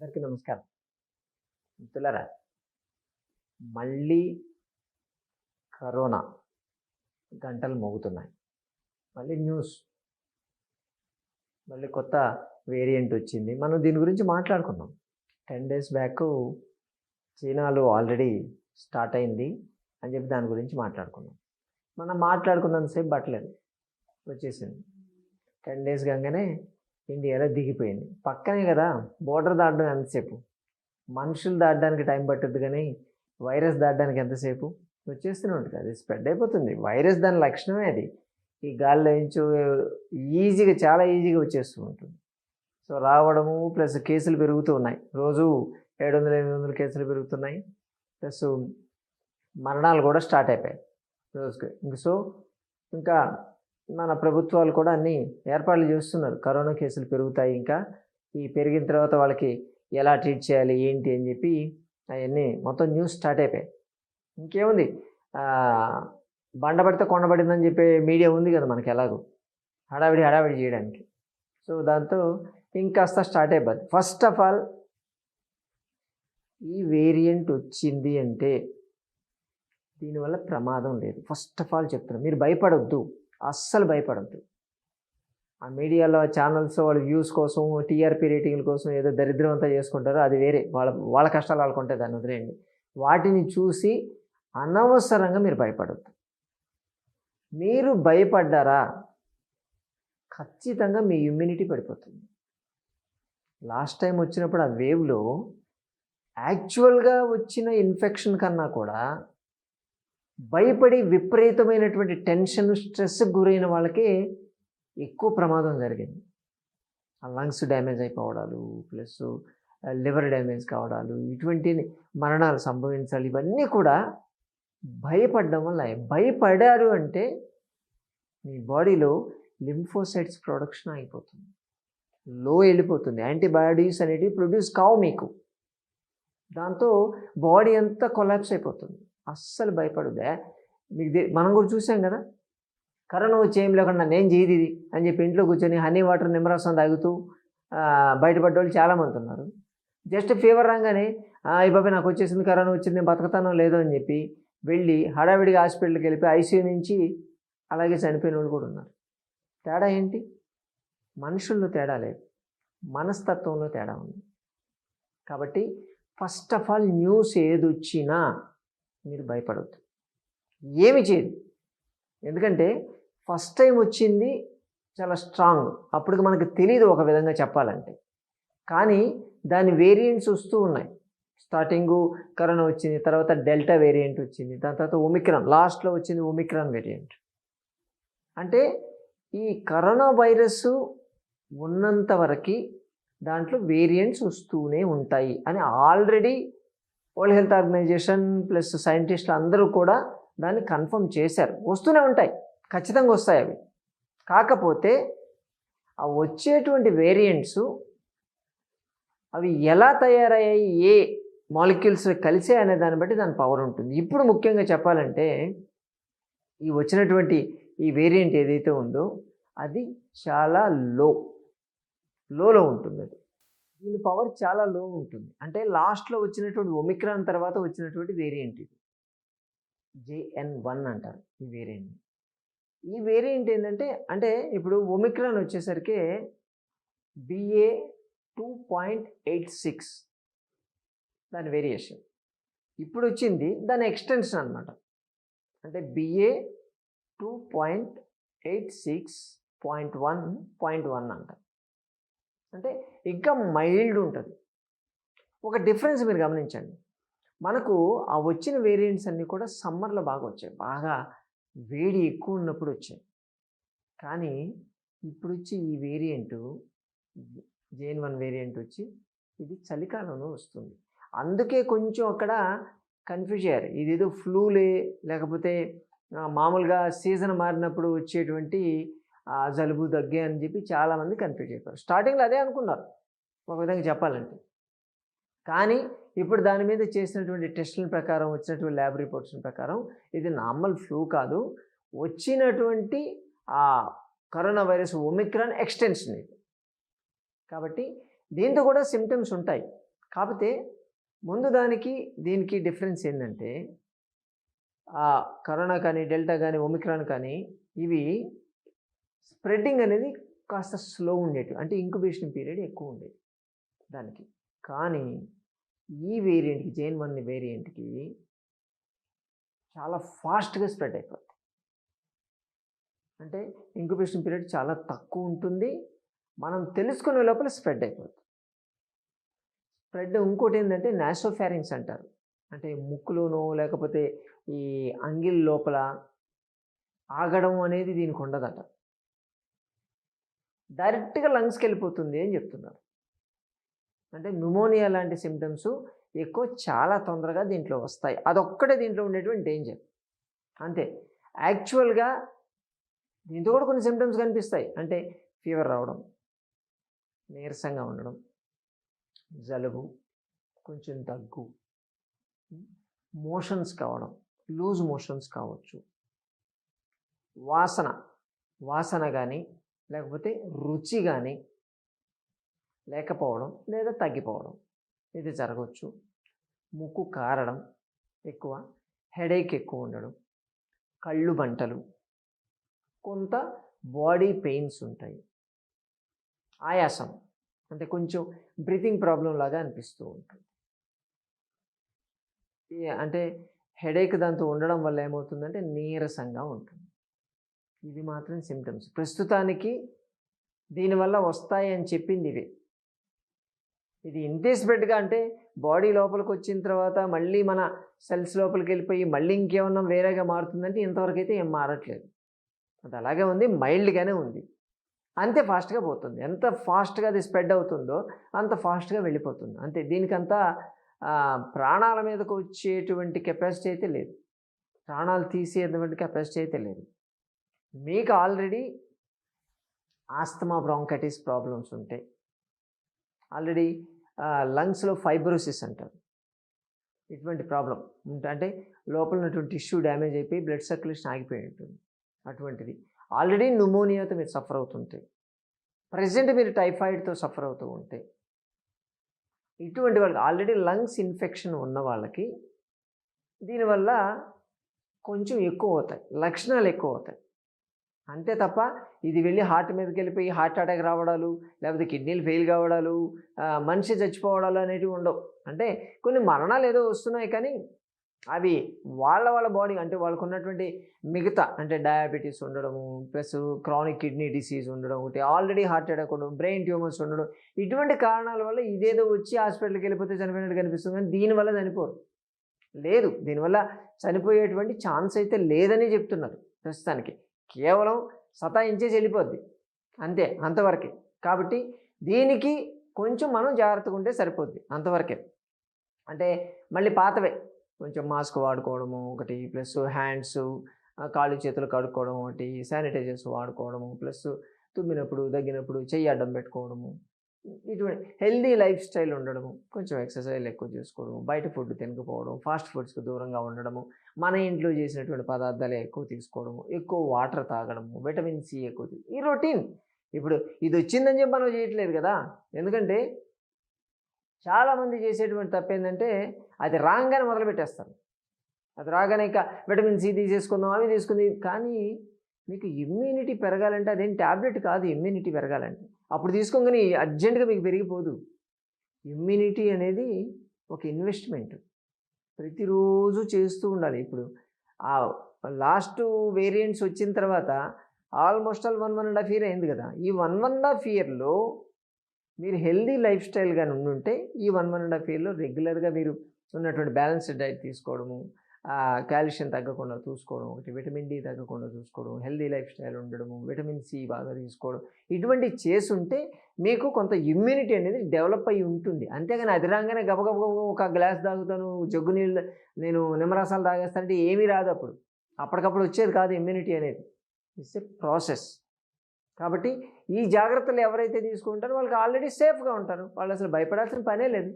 అందరికీ నమస్కారం. మిత్రులరా మళ్ళీ కరోనా గంటలు మోగుతున్నాయి. మళ్ళీ న్యూస్ మళ్ళీ కొత్త వేరియంట్ వచ్చింది. మనం దీని గురించి మాట్లాడుకున్నాం. టెన్ డేస్ బ్యాక్ చైనాలో ఆల్రెడీ స్టార్ట్ అయింది అని చెప్పి దాని గురించి మాట్లాడుకున్నాం. మనం మాట్లాడుకున్నంతసేపు బట్టలేదు వచ్చేసింది. టెన్ డేస్ కాగానే ఇండియాలో దిగిపోయింది. పక్కనే కదా బోర్డర్ దాటడం ఎంతసేపు? మనుషులు దాటడానికి టైం పట్టద్దు కానీ వైరస్ దాటడానికి ఎంతసేపు? వచ్చేస్తూనే ఉంటుంది అది స్ప్రెడ్ అయిపోతుంది. వైరస్ దాని లక్షణమే అది. ఈ గాలిలో నుంచి ఈజీగా చాలా ఈజీగా వచ్చేస్తూ ఉంటుంది. సో రావడము ప్లస్ కేసులు పెరుగుతూ ఉన్నాయి. రోజు ఏడు వందల ఎనిమిది వందల కేసులు పెరుగుతున్నాయి. ప్లస్ మరణాలు కూడా స్టార్ట్ అయిపోయాయి. రోజుకి. ఇంక సో ఇంకా మన ప్రభుత్వాలు కూడా అన్ని ఏర్పాట్లు చేస్తున్నారు. కరోనా కేసులు పెరుగుతాయి ఇంకా. ఈ పెరిగిన తర్వాత వాళ్ళకి ఎలా ట్రీట్ చేయాలి ఏంటి అని చెప్పి అవన్నీ మొత్తం న్యూస్ స్టార్ట్ అయిపోయాయి. ఇంకేముంది? ఆ, బండ పడితే చెప్పే మీడియా ఉంది కదా మనకి ఎలాగో. హడావిడి హడావిడి చేయడానికి. సో దాంతో ఇంకాస్త స్టార్ట్ అయిపోద్ది. ఫస్ట్ ఆఫ్ ఆల్ ఈ వేరియంట్ వచ్చింది అంటే దీనివల్ల ప్రమాదం లేదు. ఫస్ట్ ఆఫ్ ఆల్ చెప్తున్నాను మీరు భయపడొద్దు. అస్సలు భయపడద్దు. ఆ మీడియాలో ఛానల్స్ వాళ్ళ వ్యూస్ కోసం టీఆర్పీ రేటింగ్ల కోసం ఏదో దరిద్రం అంతా చేసుకుంటారో అది వేరే. వాళ్ళ వాళ్ళ కష్టాలు వాళ్ళకుంటే దాన్ని వదిలేయండి. వాటిని చూసి అనవసరంగా మీరు భయపడద్దు. మీరు భయపడ్డారా? ఖచ్చితంగా మీ ఇమ్యూనిటీ పడిపోతుంది. లాస్ట్ టైం వచ్చినప్పుడు ఆ వేవ్లో యాక్చువల్గా వచ్చిన ఇన్ఫెక్షన్ కన్నా కూడా భయపడి విపరీతమైనటువంటి టెన్షన్ స్ట్రెస్ గురైన వాళ్ళకి ఎక్కువ ప్రమాదం జరిగింది. ఆ లంగ్స్ డ్యామేజ్ అయిపోవడాలు ప్లస్ లివర్ డ్యామేజ్ కావడాలు ఇటువంటి మరణాలు సంభవించాలి ఇవన్నీ కూడా భయపడడం వల్ల భయపడారు అంటే మీ బాడీలో లింఫోసైట్స్ ప్రొడక్షన్ అయిపోతుంది. లో వెళ్ళిపోతుంది. యాంటీబయాటిక్స్ అనేటివి ప్రొడ్యూస్ కావు మీకు. దాంతో బాడీ అంతా కొలాప్స్ అయిపోతుంది. అస్సలు భయపడుదే మీకు మనం కూడా చూసాం కదా. కరోనా వచ్చి ఏం లేకుండా నేను చేయదు ఇది అని చెప్పి ఇంట్లో కూర్చొని హనీ వాటర్ నిమ్మరసం తాగుతూ బయటపడ్డ వాళ్ళు చాలామంది ఉన్నారు. జస్ట్ ఫీవర్ రాగానే "ఆ, ఈ బాబాయ్ నాకు వచ్చేసింది కరోనా వచ్చింది నేను బతకతానో లేదో అని చెప్పి వెళ్ళి హడావిడిగా హాస్పిటల్కి వెళ్ళిపోయి ఐసీయూ నుంచి అలాగే చనిపోయిన వాళ్ళు కూడా ఉన్నారు. తేడా ఏంటి? మనుషుల్లో తేడా లేదు. మనస్తత్వంలో తేడా ఉంది. కాబట్టి ఫస్ట్ ఆఫ్ ఆల్ న్యూస్ ఏది వచ్చినా మీరు భయపడవద్దు ఏమి చేయదు ఎందుకంటే ఫస్ట్ టైం వచ్చింది చాలా స్ట్రాంగ్. అప్పటికి మనకు తెలియదు ఒక విధంగా చెప్పాలంటే. కానీ దాని వేరియంట్స్ వస్తూ ఉన్నాయి. స్టార్టింగు కరోనా వచ్చింది తర్వాత డెల్టా వేరియంట్ వచ్చింది దాని తర్వాత ఒమిక్రాన్ లాస్ట్లో వచ్చింది ఒమిక్రాన్ వేరియంట్. అంటే ఈ కరోనా వైరస్ ఉన్నంత వరకు దాంట్లో వేరియంట్స్ వస్తూనే ఉంటాయి అని already world health organization plus సైంటిస్టులు అందరూ కూడా దాన్ని కన్ఫర్మ్ చేశారు. వస్తూనే ఉంటాయి. ఖచ్చితంగా వస్తాయి అవి. కాకపోతే ఆ వచ్చేటువంటి వేరియంట్స్ అవి ఎలా తయారయ్యాయి? ఏ మాలిక్యూల్స్ కలిసే అనే దాన్ని బట్టి దాని పవర్ ఉంటుంది. ఇప్పుడు ముఖ్యంగా చెప్పాలంటే ఈ వచ్చినటువంటి ఈ వేరియంట్ ఏదైతే ఉందో అది చాలా లో లోలో ఉంటుంది అది దీని పవర్ చాలా లో ఉంటుంది. అంటే లాస్ట్లో వచ్చినటువంటి ఒమిక్రాన్ తర్వాత వచ్చినటువంటి వేరియంట్ ఇది. జేఎన్ వన్ అంటారు ఈ వేరియంట్. ఈ వేరియంట్ ఏంటంటే అంటే ఇప్పుడు ఒమిక్రాన్ వచ్చేసరికి BA two point eight six దాని వేరియేషన్. ఇప్పుడు వచ్చింది దాని ఎక్స్టెన్షన్ అనమాట అంటే BA two point eight six point one point one అంటారు. అంటే ఇంకా మైల్డ్ ఉంటుంది. ఒక డిఫరెన్స్ మీరు గమనించండి. మనకు ఆ వచ్చిన వేరియంట్స్ అన్నీ కూడా సమ్మర్లో బాగా వచ్చాయి. బాగా వేడి ఎక్కువ ఉన్నప్పుడు వచ్చాయి. కానీ ఇప్పుడు వచ్చి ఈ వేరియంట్ జేఎన్ వన్ వేరియంట్ వచ్చి ఇది చలికాలంలో వస్తుంది. అందుకే కొంచెం అక్కడ కన్ఫ్యూజ్ అయ్యారు. ఇదేదో ఫ్లూలే లేకపోతే మామూలుగా సీజన్ మారినప్పుడు వచ్చేటువంటి జలుబు దగ్గే అని చెప్పి చాలామంది కన్ఫ్యూజ్ అయిపోయారు. స్టార్టింగ్లో అదే అనుకున్నారు. ఒక విధంగా చెప్పాలంటే. కానీ ఇప్పుడు దాని మీద చేసినటువంటి టెస్టుల ప్రకారం వచ్చినటువంటి ల్యాబ్ రిపోర్ట్స్ ప్రకారం ఇది నార్మల్ ఫ్లూ కాదు. వచ్చినటువంటి ఆ కరోనా వైరస్ ఒమిక్రాన్ ఎక్స్టెన్షన్ ఇది. కాబట్టి దీంతో కూడా సిమ్టమ్స్ ఉంటాయి. కాకపోతే ముందు దానికి దీనికి డిఫరెన్స్ ఏంటంటే కరోనా కానీ డెల్టా కానీ ఒమిక్రాన్ కానీ ఇవి స్ప్రెడ్డింగ్ అనేది కాస్త స్లో ఉండేవి అంటే ఇంక్యుబేషన్ పీరియడ్ ఎక్కువ ఉండేది దానికి. కానీ ఈ వేరియంట్కి జైన్ వన్ వేరియంట్కి చాలా ఫాస్ట్గా స్ప్రెడ్ అయిపోతుంది అంటే ఇంక్యుబేషన్ పీరియడ్ చాలా తక్కువ ఉంటుంది. మనం తెలుసుకునే లోపల స్ప్రెడ్ అయిపోతుంది స్ప్రెడ్ ఇంకోటి ఏంటంటే నాసోఫారింగ్స్ అంటారు. అంటే ముక్కులోనో లేకపోతే ఈ అంగిల్ లోపల ఆగడం అనేది దీనికి ఉండదట. డైరెక్ట్గా లంగ్స్కి వెళ్ళిపోతుంది అని చెప్తున్నారు. అంటే న్యూమోనియా లాంటి సిమ్టమ్స్ ఎక్కువ చాలా తొందరగా దీంట్లో వస్తాయి. అదొక్కటే దీంట్లో ఉండేటువంటి డేంజర్. అంతే. యాక్చువల్గా దీంతో కూడా కొన్ని సిమ్టమ్స్ కనిపిస్తాయి. అంటే ఫీవర్ రావడం నీరసంగా ఉండడం జలుబు కొంచెం దగ్గు మోషన్స్ కావడం లూజ్ మోషన్స్ కావచ్చు. వాసన వాసన కానీ లేకపోతే రుచి కానీ లేకపోవడం లేదా తగ్గిపోవడం ఇది జరగవచ్చు. ముక్కు కారడం ఎక్కువ హెడేక్ ఎక్కువ ఉండడం కళ్ళు బంటలు కొంత బాడీ పెయిన్స్ ఉంటాయి. ఆయాసం అంటే కొంచెం బ్రీతింగ్ ప్రాబ్లం లాగా అనిపిస్తూ ఉంటుంది. అంటే హెడేక్ దాంతో ఉండడం వల్ల ఏమవుతుందంటే నీరసంగా ఉంటుంది. ఇది మాత్రం సిమ్టమ్స్ ప్రస్తుతానికి దీనివల్ల వస్తాయి అని చెప్పింది ఇవి. ఇది ఇంతే స్ప్రెడ్గా అంటే బాడీ లోపలికి వచ్చిన తర్వాత మళ్ళీ మన సెల్స్ లోపలికి వెళ్ళిపోయి మళ్ళీ ఇంకేమన్నా వేరేగా మారుతుందంటే ఇంతవరకు అయితే ఏం మారట్లేదు. అది అలాగే ఉంది మైల్డ్గానే ఉంది. అంతే ఫాస్ట్గా పోతుంది. ఎంత ఫాస్ట్గా అది స్ప్రెడ్ అవుతుందో అంత ఫాస్ట్గా వెళ్ళిపోతుంది. అంతే దీనికంతా ప్రాణాల మీదకు వచ్చేటువంటి కెపాసిటీ అయితే లేదు. ప్రాణాలు తీసేటువంటి కెపాసిటీ అయితే లేదు. మీకు ఆల్రెడీ ఆస్తమా బ్రాంకైటిస్ ప్రాబ్లమ్స్ ఉంటాయి. ఆల్రెడీ లంగ్స్లో ఫైబ్రోసిస్ అంటారు. ఇటువంటి ప్రాబ్లం అంటే లోపల ఉన్నటువంటి టిష్యూ డ్యామేజ్ అయిపోయి బ్లడ్ సర్క్యులేషన్ ఆగిపోయి ఉంటుంది. అటువంటిది. ఆల్రెడీ న్యూమోనియాతో మీరు సఫర్ అవుతుంటే ప్రజెంట్ మీరు టైఫాయిడ్తో సఫర్ అవుతూ ఉంటే ఇటువంటి వాళ్ళకి ఆల్రెడీ లంగ్స్ ఇన్ఫెక్షన్ ఉన్న వాళ్ళకి దీనివల్ల కొంచెం ఎక్కువ అవుతాయి. లక్షణాలు ఎక్కువ అవుతాయి. అంతే తప్ప ఇది వెళ్ళి హార్ట్ మీదకి వెళ్ళిపోయి హార్ట్ అటాక్ రావడాలు లేకపోతే కిడ్నీలు ఫెయిల్ కావడాలు మనిషి చచ్చిపోవడాలు అనేటివి ఉండవు. అంటే కొన్ని మరణాలు ఏదో వస్తున్నాయి కానీ అవి వాళ్ళ వాళ్ళ బాడీ అంటే వాళ్ళకు ఉన్నటువంటి మిగతా అంటే డయాబెటీస్ ఉండడము ప్లస్ క్రానిక్ కిడ్నీ డిసీజ్ ఉండడం ఒకటి ఆల్రెడీ హార్ట్ అటాక్ ఉండడం బ్రెయిన్ ట్యూమర్స్ ఉండడం ఇటువంటి కారణాల వల్ల ఇదేదో వచ్చి హాస్పిటల్కి వెళ్ళిపోతే చనిపోయినట్టు కనిపిస్తుంది కానీ దీనివల్ల చనిపోరు. లేదు దీనివల్ల చనిపోయేటువంటి ఛాన్స్ అయితే లేదని చెప్తున్నారు ప్రస్తుతానికి. కేవలం సతాయించేసి వెళ్ళిపోద్ది అంతే అంతవరకే. కాబట్టి దీనికి కొంచెం మనం జాగ్రత్తగా ఉంటే సరిపోద్ది అంతవరకే. అంటే మళ్ళీ పాతవే. కొంచెం మాస్క్ వాడుకోవడము ఒకటి ప్లస్ హ్యాండ్స్ కాళ్ళు చేతులు కడుక్కోవడం ఒకటి శానిటైజర్స్ వాడుకోవడము ప్లస్ తుమ్మినప్పుడు దగ్గినప్పుడు చెయ్యి అడ్డం పెట్టుకోవడము. ఇటువంటి హెల్దీ లైఫ్ స్టైల్ ఉండడము కొంచెం ఎక్సర్సైజ్ ఎక్కువ చేసుకోవడం బయట ఫుడ్ తినకపోవడం ఫాస్ట్ ఫుడ్స్కి దూరంగా ఉండడము మన ఇంట్లో చేసినటువంటి పదార్థాలు ఎక్కువ తీసుకోవడము ఎక్కువ వాటర్ తాగడము విటమిన్ సి ఎక్కువ ఈ రొటీన్. ఇప్పుడు ఇది వచ్చిందని చెప్పి మనం చేయట్లేదు కదా. ఎందుకంటే చాలామంది చేసేటువంటి తప్పు ఏంటంటే అది రాగానే మొదలు పెట్టేస్తారు. అది రాగానే ఇక విటమిన్ సి తీసేసుకుందాం అవి తీసుకుంది. కానీ మీకు ఇమ్యూనిటీ పెరగాలంటే అదేం ట్యాబ్లెట్ కాదు ఇమ్యూనిటీ పెరగాలంటే. అప్పుడు తీసుకోగానే అర్జెంటుగా మీకు పెరిగిపోదు. ఇమ్యూనిటీ అనేది ఒక ఇన్వెస్ట్మెంట్. ప్రతిరోజు చేస్తూ ఉండాలి. ఇప్పుడు ఆ లాస్ట్ వేరియంట్స్ వచ్చిన తర్వాత almost all one one and half year అయింది కదా. ఈ వన్ వన్ అండ్ హాఫ్ ఇయర్లో మీరు హెల్దీ లైఫ్ స్టైల్గా ఉంటే ఈ వన్ వన్ అండ్ హాఫ్ ఇయర్లో రెగ్యులర్గా మీరు ఉన్నటువంటి బ్యాలెన్స్డ్ డైట్ తీసుకోవడము కాల్షియం తగ్గకుండా చూసుకోవడం ఒకటి విటమిన్ డి తగ్గకుండా చూసుకోవడం హెల్దీ లైఫ్ స్టైల్ ఉండడము విటమిన్ సి బాగా తీసుకోవడం ఇటువంటి చేసుంటే మీకు కొంత ఇమ్యూనిటీ అనేది డెవలప్ అయ్యి ఉంటుంది. అంతేగాని అది రాగానే గబగబ గబగబ ఒక గ్లాస్ తాగుతాను జగ్గు నీళ్ళు నేను నిమ్మరసాలు తాగేస్తానంటే ఏమీ రాదు అప్పుడు. అప్పటికప్పుడు వచ్చేది కాదు ఇమ్యూనిటీ అనేది. It's a process. కాబట్టి ఈ జాగ్రత్తలు ఎవరైతే తీసుకుంటారో వాళ్ళకి ఆల్రెడీ సేఫ్గా ఉంటారు. వాళ్ళు అసలు భయపడాల్సిన పనే లేదు.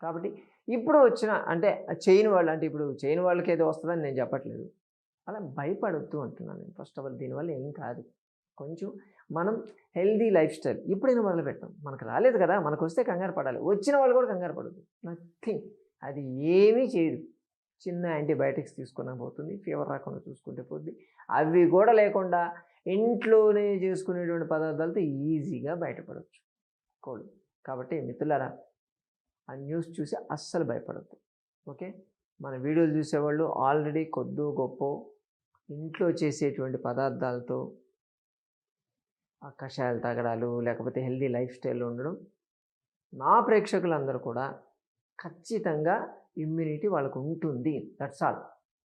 కాబట్టి ఇప్పుడు వచ్చిన అంటే చైన్ వాళ్ళు అంటే ఇప్పుడు చైన్ వాళ్ళకి ఏదో వస్తుందని నేను చెప్పట్లేదు. అలా భయపడొద్దు అంటున్నాను ఫస్ట్ ఆఫ్ ఆల్ దీనివల్ల ఏం కాదు. కొంచెం మనం హెల్దీ లైఫ్ స్టైల్ ఇప్పుడైనా మొదలు పెట్టాం? మనకు రాలేదు కదా మనకు వస్తే కంగారు పడాలి. వచ్చిన వాళ్ళు కూడా కంగారు పడదు నథింగ్ అది ఏమీ చేయదు. చిన్న యాంటీబయాటిక్స్ తీసుకున్నా పోతుంది ఫీవర్ రాకుండా చూసుకుంటే పోద్ది అవి కూడా లేకుండా ఇంట్లోనే చేసుకునేటువంటి పదార్థాలతో ఈజీగా బయటపడవచ్చు కోళ్ళు కాబట్టి మిత్రులారా ఆ న్యూస్ చూసి అస్సలు భయపడద్దు. ఓకే? మన వీడియోలు చూసేవాళ్ళు ఆల్రెడీ కొద్దు గొప్ప ఇంట్లో చేసేటువంటి పదార్థాలతో ఆ కషాయాలు తగడాలు లేకపోతే హెల్దీ లైఫ్ స్టైల్లో ఉండడం నా ప్రేక్షకులందరూ కూడా ఖచ్చితంగా ఇమ్యూనిటీ వాళ్ళకు ఉంటుంది. దట్స్ ఆల్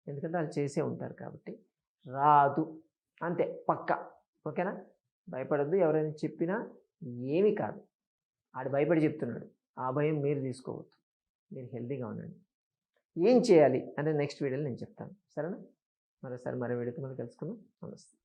ఎందుకంటే వాళ్ళు చేసే ఉంటారు కాబట్టి. రాదు. అంతే. పక్క. ఓకేనా? భయపడద్దు. ఎవరైనా చెప్పినా ఏమీ కాదు. ఆడు భయపడి చెప్తున్నాడు. ఆ భయం మీరు తీసుకోవద్దు. మీరు హెల్తీగా ఉండండి. ఏం చేయాలి అనేది నెక్స్ట్ వీడియోలో నేను చెప్తాను. సరేనా? మరోసారి మరో వీడియోతో మనం కలుసుకుందాం. నమస్తే.